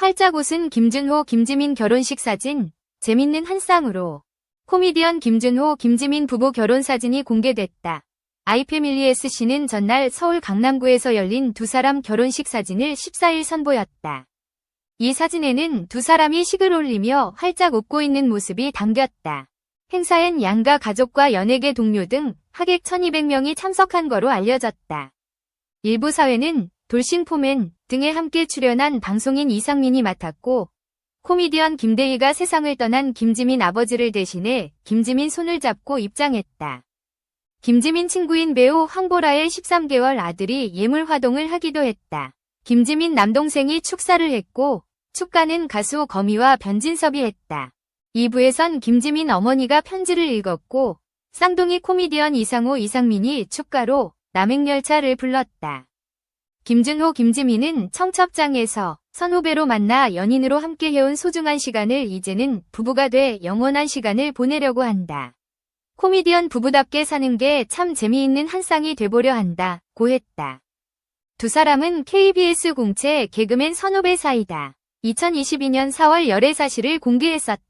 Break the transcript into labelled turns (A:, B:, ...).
A: 활짝 웃은 김준호 김지민 결혼식 사진, 재밌는 한 쌍으로. 코미디언 김준호 김지민 부부 결혼 사진이 공개됐다. 아이패밀리 SC는 전날 서울 강남구에서 열린 두 사람 결혼식 사진을 14일 선보였다. 이 사진에는 두 사람이 식을 올리며 활짝 웃고 있는 모습이 담겼다. 행사엔 양가 가족과 연예계 동료 등 하객 1200명이 참석한 거로 알려졌다. 일부 사회는 돌싱 포맨 등에 함께 출연한 방송인 이상민이 맡았고 코미디언 김대희가 세상을 떠난 김지민 아버지를 대신해 김지민 손을 잡고 입장했다. 김지민 친구인 배우 황보라의 13개월 아들이 예물 화동을 하기도 했다. 김지민 남동생이 축사를 했고 축가는 가수 거미와 변진섭이 했다. 2부에선 김지민 어머니가 편지를 읽었고 쌍둥이 코미디언 이상호 이상민이 축가로 남행열차를 불렀다. 김준호 김지민은 청첩장에서 선후배로 만나 연인으로 함께 해온 소중한 시간을 이제는 부부가 돼 영원한 시간을 보내려고 한다. 코미디언 부부답게 사는 게 참 재미있는 한 쌍이 돼보려 한다. 고 했다. 두 사람은 KBS 공채 개그맨 선후배 사이다. 2022년 4월 열애 사실을 공개했었다.